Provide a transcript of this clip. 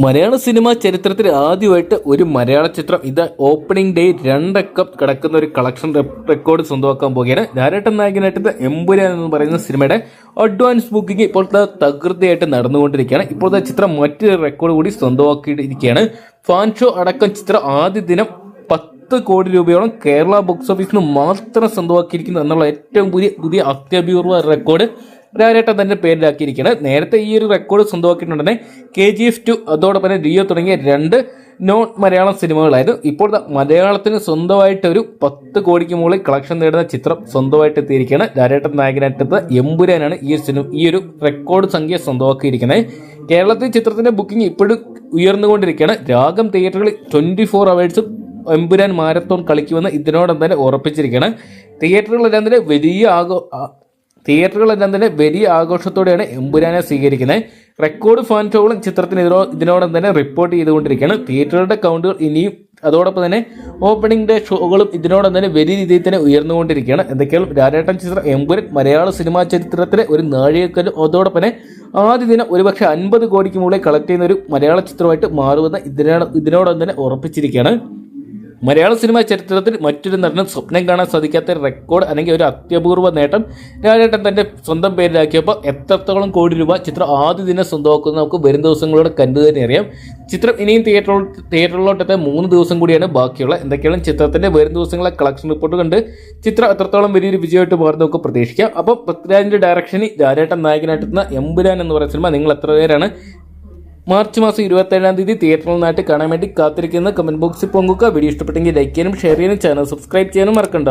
മലയാള cinema ചരിത്രത്തിൽ ആദ്യമായിട്ട് ഒരു മലയാള ചിത്രം ഇത് ഓപ്പണിംഗ് ഡേ രണ്ടക്കം കിടക്കുന്ന ഒരു കളക്ഷൻ റെക്കോർഡ് സ്വന്തമാക്കാൻ പോകുകയാണ് ധാരാട്ടം നായകനായിട്ട് എമ്പുരാൻ എന്ന് പറയുന്ന സിനിമയുടെ അഡ്വാൻസ് ബുക്കിംഗ് ഇപ്പോഴത്തെ തകൃതിയായിട്ട് നടന്നുകൊണ്ടിരിക്കുകയാണ്. ഇപ്പോഴത്തെ ചിത്രം മറ്റൊരു റെക്കോർഡ് കൂടി സ്വന്തമാക്കിയിരിക്കുകയാണ്. ഫാൻ ഷോ അടക്കം ചിത്രം ആദ്യ ദിനം പത്ത് കോടി രൂപയോളം കേരള ബോക്സ് ഓഫീസിൽ നിന്ന് മാത്രം സ്വന്തമാക്കിയിരിക്കുന്നു. എന്നുള്ള ഏറ്റവും പുതിയ പുതിയ അത്യപൂർവ റെക്കോർഡ് രാരേട്ടൻ തന്നെ പേരിലാക്കിയിരിക്കുകയാണ് നേരത്തെ ഈ ഒരു റെക്കോർഡ് സ്വന്തമാക്കിയിട്ടുണ്ടെങ്കിൽ കെ ജി എഫ് ടു അതോടൊപ്പം ഡിയോ തുടങ്ങിയ രണ്ട് നോൺ മലയാളം സിനിമകളായിരുന്നു. ഇപ്പോൾ മലയാളത്തിന് സ്വന്തമായിട്ട് ഒരു പത്ത് കോടിക്ക് മുകളിൽ കളക്ഷൻ നേടുന്ന ചിത്രം സ്വന്തമായിട്ട് എത്തിയിരിക്കുകയാണ് രാരേട്ടൻ നായകനായിട്ട് എമ്പുരാനാണ് ഈ സിനിമ ഈ ഒരു റെക്കോർഡ് സംഖ്യ സ്വന്തമാക്കിയിരിക്കുന്നത് കേരളത്തിൽ ചിത്രത്തിന്റെ ബുക്കിംഗ് ഇപ്പോഴും ഉയർന്നുകൊണ്ടിരിക്കുകയാണ് രാഗം തിയേറ്ററുകളിൽ ട്വന്റി ഫോർ അവേഴ്സും എമ്പുരാൻ മാരത്തോൺ കളിക്കുമെന്ന് ഇതിനോടൊപ്പം തന്നെ ഉറപ്പിച്ചിരിക്കുകയാണ് തിയേറ്ററുകളെല്ലാം തന്നെ വലിയ ആഘോ തിയേറ്ററുകളെല്ലാം തന്നെ വലിയ ആഘോഷത്തോടെയാണ് എമ്പുരാനെ സ്വീകരിക്കുന്നത്. റെക്കോർഡ് ഫാൻ ട്രോളും ചിത്രത്തിന് ഇതിനോ ഇതിനോടൊപ്പം തന്നെ റിപ്പോർട്ട് ചെയ്തുകൊണ്ടിരിക്കുകയാണ്. തിയേറ്ററുകളുടെ കൗണ്ടുകൾ ഇനിയും അതോടൊപ്പം തന്നെ ഓപ്പണിംഗ് ഡേ ഷോകളും ഇതിനോടൊപ്പം തന്നെ വലിയ രീതിയിൽ തന്നെ ഉയർന്നുകൊണ്ടിരിക്കുകയാണ്. എന്തൊക്കെയാണ് രാരേട്ടൻ ചിത്രം എമ്പുരൻ മലയാള സിനിമാ ചരിത്രത്തിലെ ഒരു നാഴികക്കല്ലും. അതോടൊപ്പം തന്നെ ആദ്യ ദിനം ഒരുപക്ഷെ അൻപത് കോടിക്ക് മുകളിൽ കളക്ട് ചെയ്യുന്ന ഒരു മലയാള ചിത്രമായിട്ട് മാറുമെന്ന് ഇതിനോട് ഇതിനോടൊപ്പം തന്നെ ഉറപ്പിച്ചിരിക്കുകയാണ്. മലയാള സിനിമാ ചരിത്രത്തിൽ മറ്റൊരു നടനും സ്വപ്നം കാണാൻ സാധിക്കാത്ത റെക്കോർഡ് അല്ലെങ്കിൽ ഒരു അത്യപൂർവ നേട്ടം രാജേട്ടൻ തന്റെ സ്വന്തം പേരിലാക്കിയപ്പോൾ എത്രത്തോളം കോടി രൂപ ചിത്രം ആദ്യ ദിനം സ്വന്തമാക്കുന്നത് നമുക്ക് വരും ദിവസങ്ങളോട് കണ്ടു തന്നെ അറിയാം. ചിത്രം ഇനിയും തിയേറ്ററിൽ തിയേറ്ററിലോട്ടെത്താൻ മൂന്ന് ദിവസം കൂടിയാണ് ബാക്കിയുള്ള. എന്തൊക്കെയാണ് ചിത്രത്തിന്റെ വരും ദിവസങ്ങളെ കളക്ഷൻ റിപ്പോർട്ട് കണ്ട് ചിത്രം എത്രത്തോളം വലിയൊരു വിജയമായിട്ട് മാറുന്ന നമുക്ക് പ്രതീക്ഷിക്കാം. അപ്പോൾ പൃഥ്വിരാജിന്റെ ഡയറക്ഷനിൽ രാജേട്ടൻ നായകനായിട്ടുന്ന എമ്പുരാൻ എന്ന് പറയുന്ന സിനിമ നിങ്ങൾ എത്ര പേരാണ്? മാർച്ച് മാസം ഇരുപത്തേഴാം തീയതി തിയേറ്ററിൽ നിന്നായിട്ട് കാണാൻ വേണ്ടി കാത്തിരിക്കുന്ന കമന്റ് ബോക്സിൽ പൊങ്ങുക. വീഡിയോ ഇഷ്ടപ്പെട്ടെങ്കിൽ ലൈക്ക് ചെയ്യാനും ഷെയർ ചെയ്യാനും ചാനൽ സബ്സ്ക്രൈബ് ചെയ്യാനും മറക്കണ്ട.